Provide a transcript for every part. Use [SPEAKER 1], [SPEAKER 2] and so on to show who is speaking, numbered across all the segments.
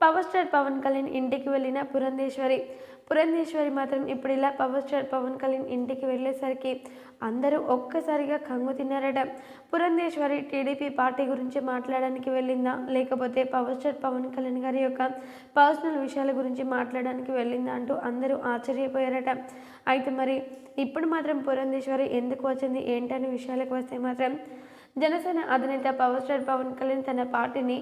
[SPEAKER 1] Power star Pawan Kalyan ఇంటికి వెళ్ళిన పురంధేశ్వరి. పురంధేశ్వరి మాత్రం ఇప్పుడు ఇలా పవర్ స్టార్ పవన్ కళ్యాణ్ ఇంటికి వెళ్ళేసరికి అందరూ ఒక్కసారిగా కంగు తిన్నారట. పురంధేశ్వరి టీడీపీ పార్టీ గురించి మాట్లాడడానికి వెళ్ళిందా? లేకపోతే పవర్ స్టార్ పవన్ కళ్యాణ్ గారి యొక్క పర్సనల్ విషయాల గురించి మాట్లాడడానికి వెళ్ళిందా అంటూ అందరూ ఆశ్చర్యపోయారట. అయితే మరి ఇప్పుడు మాత్రం పురంధేశ్వరి ఎందుకు వచ్చింది? ఏంటనే విషయాలకు వస్తే మాత్రం జనసేన అధినేత పవర్ స్టార్ పవన్ కళ్యాణ్ తన పార్టీని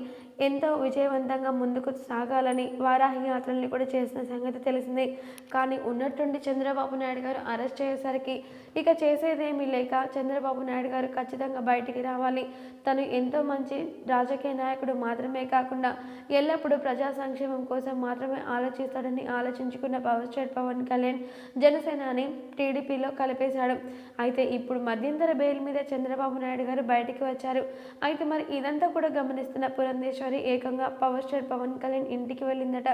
[SPEAKER 1] ఎంతో విజయవంతంగా ముందుకు సాగాలని వారాహి యాత్రల్ని కూడా చేసిన సంగతి తెలిసిందే. కానీ ఉన్నట్టుండి చంద్రబాబు నాయుడు గారు అరెస్ట్ చేసేసరికి ఇక చేసేదేమీ లేక చంద్రబాబు నాయుడు గారు ఖచ్చితంగా బయటికి రావాలి. తను ఎంతో మంచి రాజకీయ నాయకుడు మాత్రమే కాకుండా ఎల్లప్పుడూ ప్రజా సంక్షేమం కోసం మాత్రమే ఆలోచిస్తాడని ఆలోచించుకున్న పవర్ స్టార్ పవన్ కళ్యాణ్ జనసేనాని టీడీపీలో కలిపేశాడు. అయితే ఇప్పుడు మధ్యంతర బెయిల్ మీద చంద్రబాబు నాయుడు గారు బయటికి వచ్చారు. అయితే మరి ఇదంతా కూడా గమనిస్తున్న పురంధేశ్వరి ఏకంగా పవర్ స్టార్ పవన్ కళ్యాణ్ ఇంటికి వెళ్ళిందట.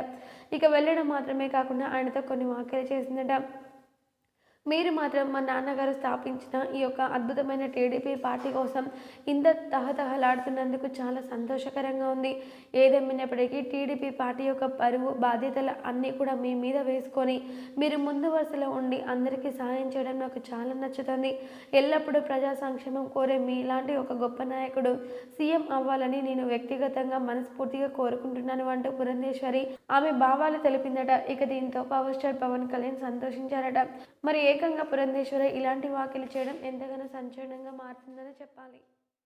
[SPEAKER 1] ఇక వెళ్ళడం మాత్రమే కాకుండా ఆయనతో కొన్ని వ్యాఖ్యలు చేసిందట. మీరు మాత్రం మా నాన్నగారు స్థాపించిన ఈ యొక్క అద్భుతమైన టీడీపీ పార్టీ కోసం ఇంత తహతహలాడుతున్నందుకు చాలా సంతోషకరంగా ఉంది. ఏదేమైనప్పటికీ టీడీపీ పార్టీ యొక్క పరువు బాధ్యతలు అన్నీ కూడా మీ మీద వేసుకొని మీరు ముందు వరుసలో ఉండి అందరికీ సహాయం చేయడం నాకు చాలా నచ్చుతుంది. ఎల్లప్పుడూ ప్రజా సంక్షేమం కోరే మీలాంటి ఒక గొప్ప నాయకుడు సీఎం అవ్వాలని నేను వ్యక్తిగతంగా మనస్ఫూర్తిగా కోరుకుంటున్నాను అంటూ పురంధేశ్వరి ఆమె భావాలు తెలిపిందట. ఇక దీంతో పవర్ స్టార్ పవన్ కళ్యాణ్ సంతోషించారట. మరి ఏకంగా పురంధేశ్వర ఇలాంటి వ్యాఖ్యలు చేయడం ఎంతగానో సంచలనంగా మారుతుందని చెప్పాలి.